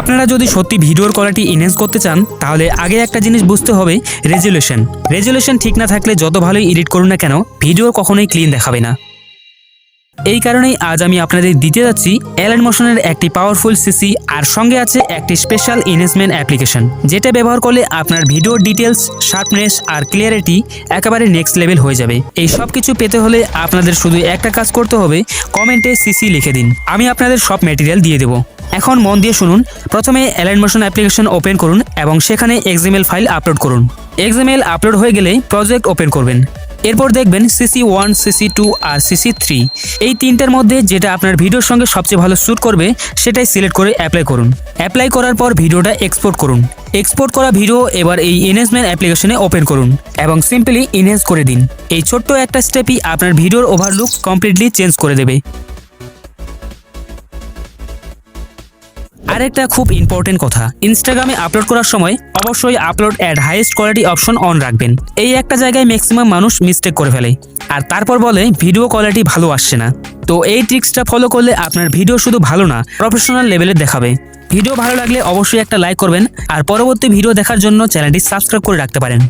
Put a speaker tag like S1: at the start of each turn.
S1: আপনারা যদি সত্যি ভিডিওর কোয়ালিটি ইনহেন্স করতে চান, তাহলে আগে একটা জিনিস বুঝতে হবে রেজুলেশন রেজুলেশন ঠিক না থাকলে যত ভালোই এডিট করুন না কেন ভিডিও কখনোই ক্লিন দেখাবে না। এই কারণেই আজ আমি আপনাদের দিতে যাচ্ছি অ্যালেন মোশনের একটি পাওয়ারফুল সিসি আর সঙ্গে আছে একটি স্পেশাল ইনহেন্সমেন্ট অ্যাপ্লিকেশন যেটা ব্যবহার করলে আপনার ভিডিওর ডিটেলস শার্পনেস আর ক্লিয়ারিটি একেবারে নেক্সট লেভেল হয়ে যাবে। এই সব কিছু পেতে হলে আপনাদের শুধু একটা কাজ করতে হবে কমেন্টে সিসি লিখে দিন। আমি আপনাদের সব ম্যাটেরিয়াল দিয়ে দেবো। এখন মন দিয়ে শুনুন। প্রথমে অ্যালাইন মোশন অ্যাপ্লিকেশন ওপেন করুন এবং সেখানে এক্সিমেল ফাইল আপলোড করুন। এক্সিমেল আপলোড হয়ে গেলে প্রজেক্ট ওপেন করবেন। এরপর দেখবেন সিসি ওয়ান সিসি টু আর সিসি থ্রি এই তিনটার মধ্যে যেটা আপনার ভিডিওর সঙ্গে সবচেয়ে ভালো শ্যুট করবে, সেটাই সিলেক্ট করে অ্যাপ্লাই করুন। অ্যাপ্লাই করার পর ভিডিওটা এক্সপোর্ট করুন। এক্সপোর্ট করা ভিডিও এবার এই এনহেন্সমেন্ট অ্যাপ্লিকেশনে ওপেন করুন এবং সিম্পলি ইনহেন্স করে দিন। এই ছোট্ট একটা স্টেপই আপনার ভিডিওর ওভারলুক কমপ্লিটলি চেঞ্জ করে দেবে। আরেকটা খুব ইম্পর্টেন্ট কথা ইনস্টাগ্রামে আপলোড করার সময় অবশ্যই upload at highest quality option on রাখবেন। এই একটা জায়গায় ম্যাক্সিমাম মানুষ মিস্টেক করে ফেলে। আর তারপর বলে ভিডিও কোয়ালিটি ভালো আসছে না। তো এই ট্রিক্সটা ফলো করলে আপনার ভিডিও শুধু ভালো না প্রফেশনাল লেভেলে দেখাবে। ভিডিও ভালো লাগলে অবশ্যই একটা লাইক করবেন, আর পরবর্তী ভিডিও দেখার জন্য চ্যানেলটি সাবস্ক্রাইব করে রাখতে পারেন।